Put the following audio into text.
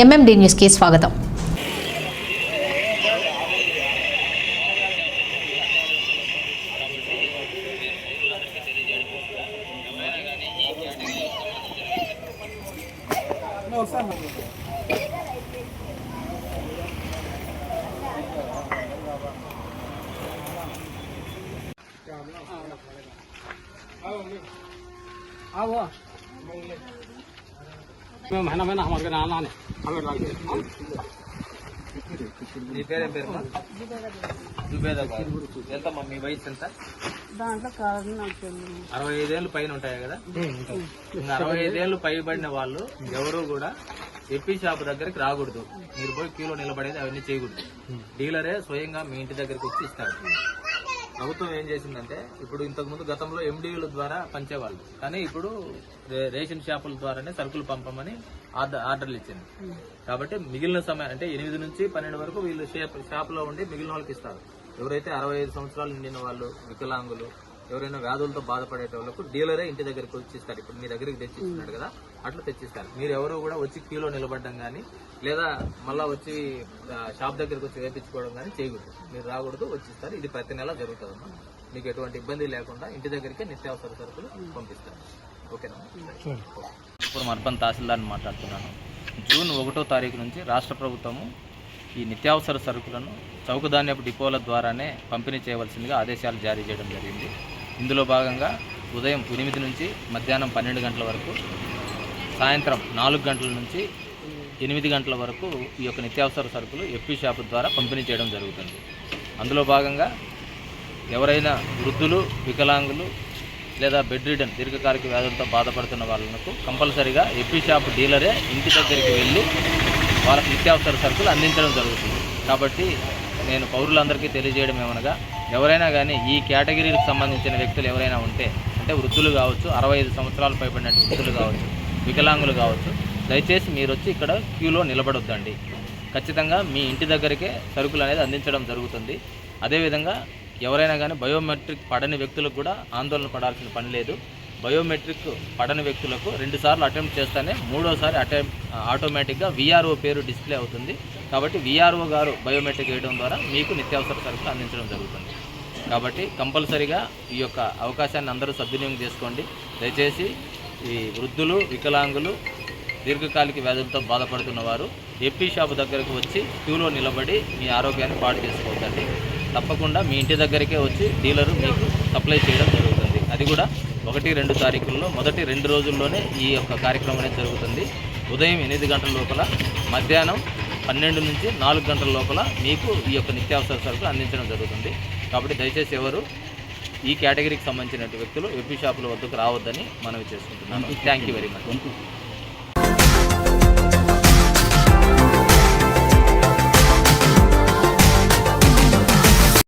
MMD న్యూస్కి స్వాగతం. మహిళ మహిళ అమ్మకి నాన్న నీ పేరు ఎంత మీ వయసు ఎంత? అరవై ఐదేళ్ళు పైన ఉంటాయి కదా? అరవై ఐదేళ్ళు పైబడిన వాళ్ళు ఎవరు కూడా ఎప్పి షాప్ దగ్గరికి రాకూడదు. మీరు పోయి క్యూలో నిలబడేది అవన్నీ చేయకూడదు. డీలరే స్వయంగా మీ ఇంటి దగ్గరికి వచ్చి ఇస్తారు ప్రభుత్వం ఏం చేసిందంటే ఇప్పుడు ఇంతకుముందు గతంలో ఎండిల ద్వారా పంచేవాళ్ళు. కానీ ఇప్పుడు రేషన్ షాపుల ద్వారానే సరుకులు పంపమని ఆర్డర్ ఆర్డర్లు ఇచ్చింది. కాబట్టి మిగిలిన సమయం అంటే ఎనిమిది నుంచి పన్నెండు వరకు వీళ్ళు షాప్ షాపులో ఉండి మిగిలిన వాళ్ళకి ఇస్తారు. ఎవరైతే అరవై ఐదు సంవత్సరాలు నిండిన వాళ్ళు వికలాంగులు ఎవరైనా వ్యాధులతో బాధపడే వాళ్ళకు డీలరే ఇంటి దగ్గరికి వచ్చి ఇస్తారు. ఇప్పుడు మీ దగ్గరికి తెచ్చిస్తున్నాడు కదా అట్లా తెచ్చిస్తారు. మీరు ఎవరు కూడా వచ్చి క్యూలో నిలబడడం కానీ లేదా మళ్ళా వచ్చి షాప్ దగ్గరికి వచ్చి వేపించుకోవడం కానీ చేయకూడదు. మీరు రాకూడదు వచ్చిస్తారు. ఇది ప్రతి నెల జరుగుతుందమ్మా. మీకు ఎటువంటి ఇబ్బంది లేకుండా ఇంటి దగ్గరికి నిత్యావసర సరుకులు పంపిస్తారు. ఓకేనా? ఇప్పుడు అర్బన్ తహసీల్దార్ని మాట్లాడుతున్నాను. జూన్ ఒకటో తారీఖు నుంచి రాష్ట్ర ప్రభుత్వము ఈ నిత్యావసర సరుకులను చౌకధాన్యపు డిపోల ద్వారానే పంపిణీ చేయవలసిందిగా ఆదేశాలు జారీ చేయడం జరిగింది. ఇందులో భాగంగా ఉదయం ఎనిమిది నుంచి మధ్యాహ్నం పన్నెండు గంటల వరకు సాయంత్రం నాలుగు గంటల నుంచి ఎనిమిది గంటల వరకు ఈ యొక్క నిత్యావసర సరుకులు ఎఫ్పీ షాపు ద్వారా పంపిణీ చేయడం జరుగుతుంది. అందులో భాగంగా ఎవరైనా వృద్ధులు వికలాంగులు లేదా బెడ్ రిడన్ దీర్ఘకాలిక వ్యాధులతో బాధపడుతున్న వాళ్ళకు కంపల్సరీగా ఎప్పి షాప్ డీలరే ఇంటి దగ్గరికి వెళ్ళి వాళ్ళకి నిత్యావసర సరుకులు అందించడం జరుగుతుంది. కాబట్టి నేను పౌరులందరికీ తెలియజేయడం ఏమనగా ఎవరైనా కానీ ఈ కేటగిరీకి సంబంధించిన వ్యక్తులు ఎవరైనా ఉంటే అంటే వృద్ధులు కావచ్చు అరవై ఐదు సంవత్సరాలు పైబడిన వృద్ధులు కావచ్చు వికలాంగులు కావచ్చు దయచేసి మీరు వచ్చి ఇక్కడ క్యూలో నిలబడొద్దండి. ఖచ్చితంగా మీ ఇంటి దగ్గరికే సరుకులు అనేది అందించడం జరుగుతుంది. అదేవిధంగా ఎవరైనా కానీ బయోమెట్రిక్ పడని వ్యక్తులకు కూడా ఆందోళన పడాల్సిన పని లేదు. బయోమెట్రిక్ పడని వ్యక్తులకు రెండుసార్లు అటెంప్ట్ చేస్తేనే మూడోసారి అటెంప్ట్ ఆటోమేటిక్గా విఆర్ఓ పేరు డిస్ప్లే అవుతుంది. కాబట్టి విఆర్ఓ గారు బయోమెట్రిక్ వేయడం ద్వారా మీకు నిత్యావసర సరుకులు అందించడం జరుగుతుంది. కాబట్టి కంపల్సరీగా ఈ యొక్క అవకాశాన్ని అందరూ సద్వినియోగం చేసుకోండి. దయచేసి ఈ వృద్ధులు వికలాంగులు దీర్ఘకాలిక వ్యాధులతో బాధపడుతున్న వారు ఎప్పీ షాప్ దగ్గరకు వచ్చి క్యూలో నిలబడి మీ ఆరోగ్యాన్ని పాడు చేసుకోవద్దండి తప్పకుండా మీ ఇంటి దగ్గరికే వచ్చి డీలరు మీకు సప్లై చేయడం జరుగుతుంది. అది కూడా ఒకటి రెండు తారీఖుల్లో మొదటి రెండు రోజుల్లోనే ఈ యొక్క కార్యక్రమం అనేది జరుగుతుంది. ఉదయం ఎనిమిది గంటల లోపల మధ్యాహ్నం పన్నెండు నుంచి నాలుగు గంటల లోపల మీకు ఈ యొక్క నిత్యావసర సరుకులు అందించడం జరుగుతుంది. కాబట్టి దయచేసి ఎవరు ఈ కేటగిరీకి సంబంధించిన వ్యక్తులు ఎప్పి షాపుల వద్దకు రావద్దని మనవి చేసుకుంటున్నాను. Thank you very much